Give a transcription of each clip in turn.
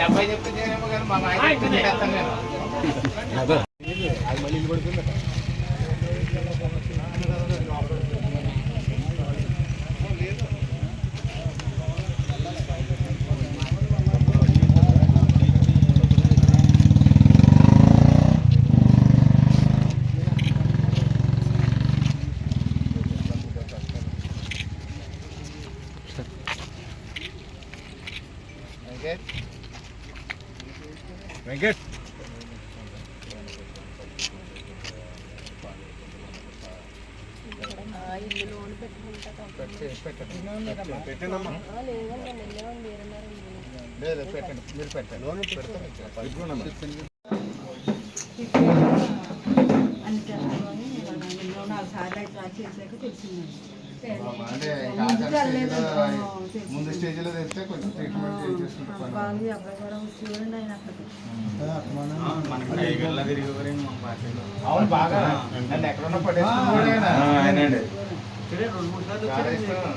చెప్తే చేయనేమో కానీ మా ఆయన చెప్తే చేస్తాను నేను అది మళ్ళీ ఇల్లు పడుతుంది వెంకట్ వెంకట్ పెట్టండి పెట్టండి మీరు పెట్టండి లోన్ పెడతాను అని తెలుసుకొని నేను నాలుగు సార్లు అయితే తెలిసిందండి అంటే స్టేజ్లో ముందు స్టేజ్లో తెస్తే కొంచెం ట్రీట్మెంట్ చేసుకుంటాం బాగుంది చూడండి ఆయన అవును బాగా నన్ను ఎక్కడున్నా పడేస్తున్నాడు ఆయన. చాలా ఇష్టం.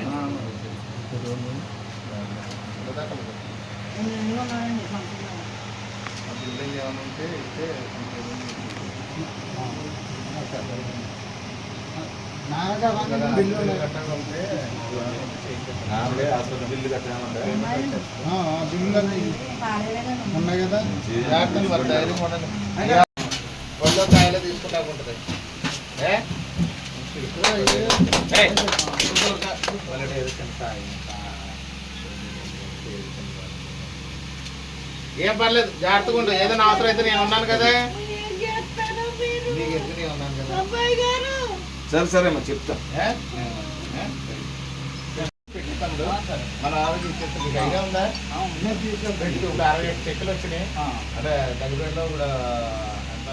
బిల్డింగ్ ఏమైనా ఉంటే ఇస్తే బిల్లు ఉన్నాయి కదా జాగ్రత్తలు మరి ధైర్యం ఉండండి ఒళ్ళో కాయలు తీసుకుంటా ఉంటుంది ఏ? పర్లేదు జాగ్రత్తగా ఉండు. ఏదైనా అవసరం అయితే నేను ఉన్నాను కదా. నీకు ఎదురు నేను ఉన్నాను కదా? సరే సరే అమ్మా చెప్తా. మన ఐడియా ఉందా? పెట్టు ఇప్పుడు అరవై ఏడు చెక్కులు వచ్చినాయి. దగ్గరలో కూడా ఎంత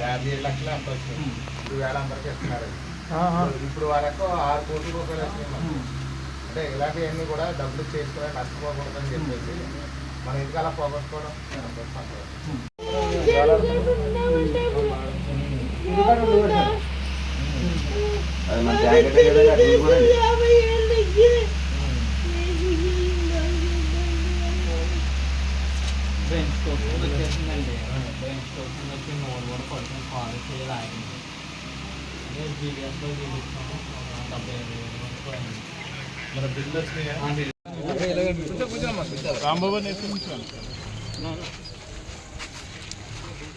యాభై ఏడు లక్షలు ఎంత వచ్చింది ఇప్పుడు వేల అందరికి ఇస్తున్నారు. ఇప్పుడు వాళ్ళకు ఆరు కోట్ల రూపాయలు వచ్చినాయి. అంటే ఇలాంటివన్నీ కూడా డబ్బులు చేసుకుని నష్టపోకూడదని చెప్పేసి మనం ఎందుకు అలా పోగొట్టుకోవడం. అది మన జాకెట్ కదా అటు వెళ్ళిపోరండి. మన బిల్లు వచ్చినాయా రాంబాబు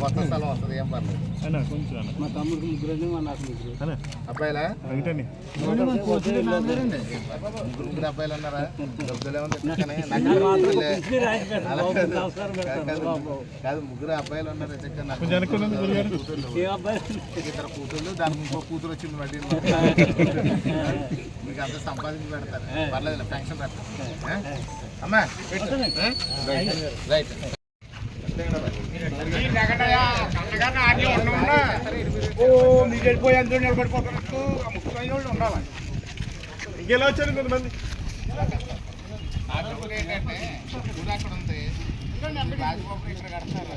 కొత్త స్థలం వస్తుంది ఏం పర్లేదు. మా తమ్ముడికి ముగ్గురు. మా నాకు ముగ్గురు అబ్బాయిలా ముగ్గురు అలా కాదు. కాదు ముగ్గురు అబ్బాయిలు ఉన్నారు ఇద్దరు కూతుర్లు. దానికి ఇంకో కూతురు వచ్చింది మళ్ళీ మీకు అంత సంపాదించి పెడతారు. పర్లేదు పెన్షన్ పెడతారు ఆ? అమ్మా పెట్టు. ఆ? రైట్ ఉండాలి ఇంకెలా వచ్చారు కొంతమంది ఏంటంటే అక్కడ ఉంది రాజబాబు ఇక్కడ కడతారు